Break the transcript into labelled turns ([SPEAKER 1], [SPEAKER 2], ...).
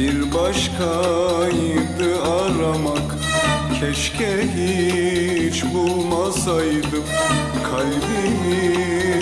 [SPEAKER 1] bir başkaydı aramak. Keşke hiç bulmasaydım. Kalbimi